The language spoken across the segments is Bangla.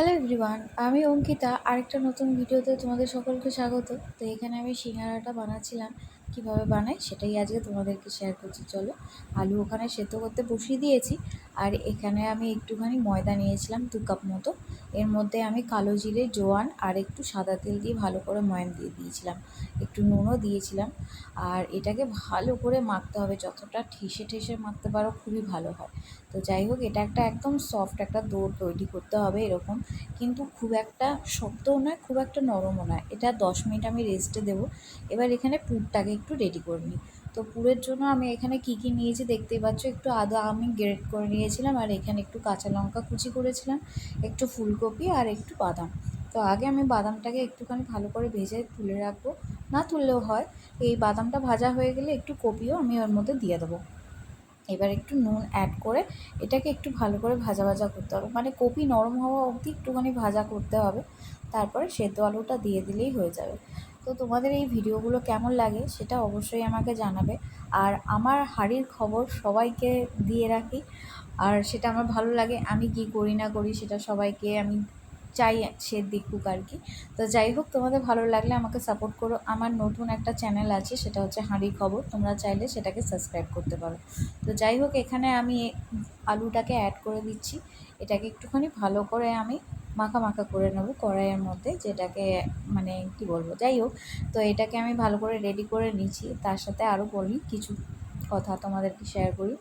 হ্যালো এভরিওয়ান আমি অঙ্কিতা, আরেকটা নতুন ভিডিওতে তোমাদের সকলকে স্বাগত। তো এখানে আমি সিঙ্গারাটা বানাচ্ছিলাম। কীভাবে বানাই সেটাই আজকে তোমাদেরকে শেয়ার করছি, চলো। আলু ওখানে সেদ্ধ করতে বসিয়ে দিয়েছি, আর এখানে আমি একটুখানি ময়দা নিয়েছিলাম দু কাপ মতো। এর মধ্যে আমি কালো জিরে, জোয়ান আর একটু সাদা তেল দিয়ে ভালো করে ময়ান দিয়ে দিয়েছিলাম। একটু নুনও দিয়েছিলাম, আর এটাকে ভালো করে মাখতে হবে। যতটা ঠেসে ঠেসে মাখতে পারো খুবই ভালো হয়। তো যাই হোক, এটা একটা একদম সফট একটা দৌড় তৈরি করতে হবে এরকম, কিন্তু খুব একটা শক্তও নয়, খুব একটা নরমও নয়। এটা দশ মিনিট আমি রেস্টে দেবো। এবার এখানে পুরটাকে একটু রেডি করে নিই। তো পুরের জন্য আমি এখানে কী কী নিয়েছি দেখতেই পাচ্ছ? একটু আদা, আমি গ্রেট করে নিয়েছিলাম আর এখানে একটু কাঁচা লঙ্কা কুচি করেছিলাম, একটু ফুলকপি আর একটু বাদাম। তো আগে আমি বাদামটাকে একটুখানি ভালো করে ভেজে তুলে রাখব। না তুললেও হয়। এই বাদামটা ভাজা হয়ে গেলে একটু কপিও আমি ওর মধ্যে দিয়ে দেবো। এবার একটু নুন অ্যাড করে এটাকে একটু ভালো করে ভাজা ভাজা করতে হবে। মানে কপি নরম হওয়া অবধি একটুখানি ভাজা করতে হবে। তারপরে সেদ্ধ আলুটা দিয়ে দিলেই হয়ে যাবে। তো তোমাদের এই ভিডিওগুলো কেমন লাগে সেটা অবশ্যই আমাকে জানাবে। আর আমার হাড়ির খবর সবাইকে দিয়ে রাখি। আর সেটা আমার ভালো লাগে, আমি কি করি না করি সেটা সবাইকে আমি চাই সে দেখুক আর কি। তো যাই হোক, তোমাদের ভালো লাগলে আমাকে সাপোর্ট করো। আমার নতুন একটা চ্যানেল আছে, সেটা হচ্ছে হাঁড়ি খবর। তোমরা চাইলে সেটাকে সাবস্ক্রাইব করতে পারো। তো যাই হোক, এখানে আমি আলুটাকে অ্যাড করে দিচ্ছি। এটাকে একটুখানি ভালো করে আমি মাখা মাখা করে নেব কড়াইয়ের মধ্যে, যেটাকে মানে কি বলব, যাই হোক। তো এটাকে আমি ভালো করে রেডি করে নিচ্ছি। তার সাথে আরও বলি, কিছু কথা তোমাদেরকে শেয়ার করি।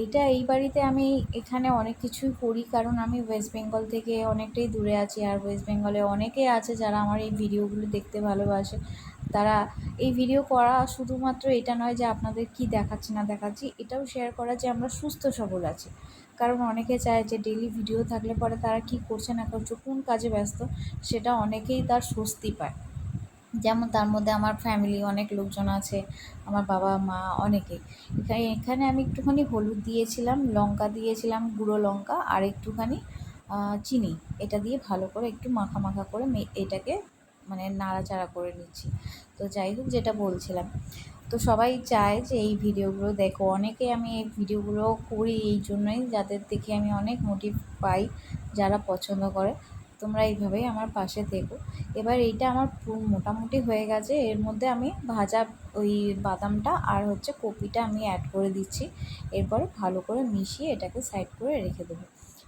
এইটা এই বাড়িতে আমি এখানে অনেক কিছুই করি, কারণ আমি ওয়েস্ট বেঙ্গল থেকে অনেকটাই দূরে আছি আর ওয়েস্ট বেঙ্গলে অনেকেই আছে যারা আমার এই ভিডিওগুলো দেখতে ভালোবাসে। তারা এই ভিডিও করা শুধুমাত্র এটা নয় যে আপনাদের কি দেখাচ্ছি না দেখাচ্ছি, এটাও শেয়ার করা যে আমরা সুস্থ সবল আছি। কারণ অনেকে চায় যে ডেলি ভিডিও থাকলে পরে তারা কি করছে না করছে, কোন কাজে ব্যস্ত, সেটা অনেকেই তার স্বস্তি পায়। যেমন তার মধ্যে আমার ফ্যামিলি অনেক লোকজন আছে, আমার বাবা, মা অনেকে। এখানে এখানে আমি একটুখানি হলুদ দিয়েছিলাম, লঙ্কা দিয়েছিলাম, গুঁড়ো লঙ্কা আর একটুখানি চিনি। এটা দিয়ে ভালো করে একটু মাখা মাখা করে এটাকে মানে নাড়াচাড়া করে নিচ্ছি। তো যাই হোক, যেটা বলছিলাম। তো সবাই চায় যে এই ভিডিওগুলো দেখো। অনেকে আমি এই ভিডিওগুলো করি এই জন্যই, যাদের দেখে আমি অনেক মোটিভ পাই, যারা পছন্দ করে। তোমরা এইভাবেই আমার পাশে থেকো। এবার এইটা আমার মোটামুটি হয়ে গেছে। এর মধ্যে আমি ভাজা ওই বাদামটা আর হচ্ছে কপিটা আমি অ্যাড করে দিচ্ছি। এরপরে ভালো করে মিশিয়ে এটাকে সাইড করে রেখে দেবো।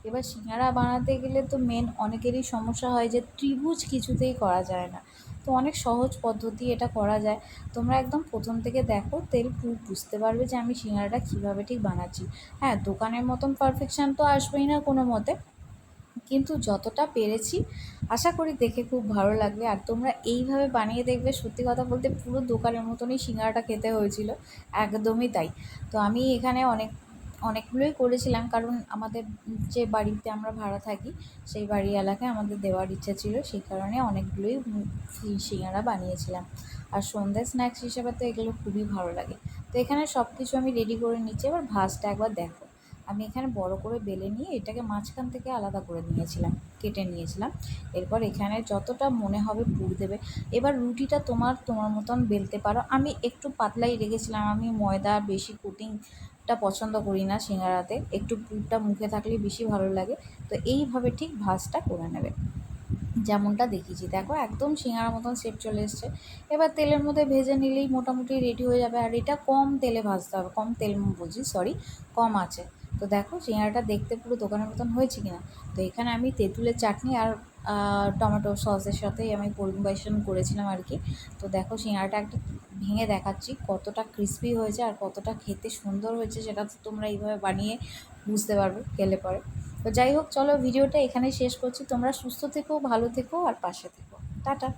এবার সিঙ্গারা বানাতে গেলে তো মেন অনেকেরই সমস্যা হয় যে ত্রিভুজ কিছুতেই করা যায় না। তো অনেক সহজ পদ্ধতি এটা করা যায়। তোমরা একদম প্রথম থেকে দেখো, তেল বুঝতে পারবে যে আমি সিঙ্গারাটা কীভাবে ঠিক বানাচ্ছি। হ্যাঁ দোকানের মতন পারফেকশান তো আসবেই না কোনো মতে। কিন্তু যতটা পেরেছি, আশা করি দেখে খুব ভালো লাগবে। আর তোমরা এইভাবে বানিয়ে দেখবে, সত্যি কথা বলতে পুরো দোকানের মতনই সিঙ্গারাটা খেতে হয়েছিল, একদমই তাই। তো আমি এখানে অনেক, অনেকগুলোই করেছিলাম, কারণ আমাদের যে বাড়িতে আমরা ভাড়া থাকি, সেই বাড়ি এলাকায় আমাদের দেওয়ার ইচ্ছা ছিল, সেই কারণে অনেকগুলোই সিঙ্গারা বানিয়েছিলাম। আর সন্ধ্যে স্ন্যাক্স হিসেবে তো এগুলো খুবই ভালো লাগে। তো এখানে সব কিছু আমি রেডি করে নিচ্ছি, এবার ভাজটা একবার দেখো। আমি এখানে বড় করে বেলে নিয়ে এটাকে মাঝখান থেকে আলাদা করে নিয়েছিলাম, কেটে নিয়েছিলাম। এরপর এখানে যতটা মনে হবে পুর দেবে। এবার রুটিটা তোমার তোমার মতন বেলতে পারো। আমি একটু পাতলাই রেখেছিলাম। আমি ময়দা, বেশি কুটিংটা পছন্দ করি না সিঙ্গারাতে। একটু পুরটা মুখে থাকলে বেশি ভালো লাগে। তো এইভাবে ঠিক ভাজটা করে নেবে। যেমনটা দেখিয়েছি। দেখো, একদম সিঙ্গার মতন শেপ চলে এসছে। এবার তেলের মধ্যে ভেজে নিলেই মোটামুটি রেডি হয়ে যাবে। আর এটা কম তেলে ভাজতে হবে। কম তেল বুঝি সরি কম আছে। তো দেখো, সিঙ্গারাটা দেখতে পুরো দোকানের মতন হয়েছে কিনা? তো এখানে আমি তেঁতুলের চাটনি আর টমেটো সসের সাথেই আমি পরিবেশন করেছিলাম আর কি। তো দেখো, সিঙ্গারাটা একটা ভেঙে দেখাচ্ছি। কতটা ক্রিস্পি হয়েছে আর কতটা খেতে সুন্দর হয়েছে, সেটা তো তোমরা এইভাবে বানিয়ে বুঝতে পারবে, খেলে পরে। তো যাই হোক, চলো ভিডিওটা এখানে শেষ করছি। তোমরা সুস্থ থেকো, ভালো থেকো আর পাশে থেকো। টাটা।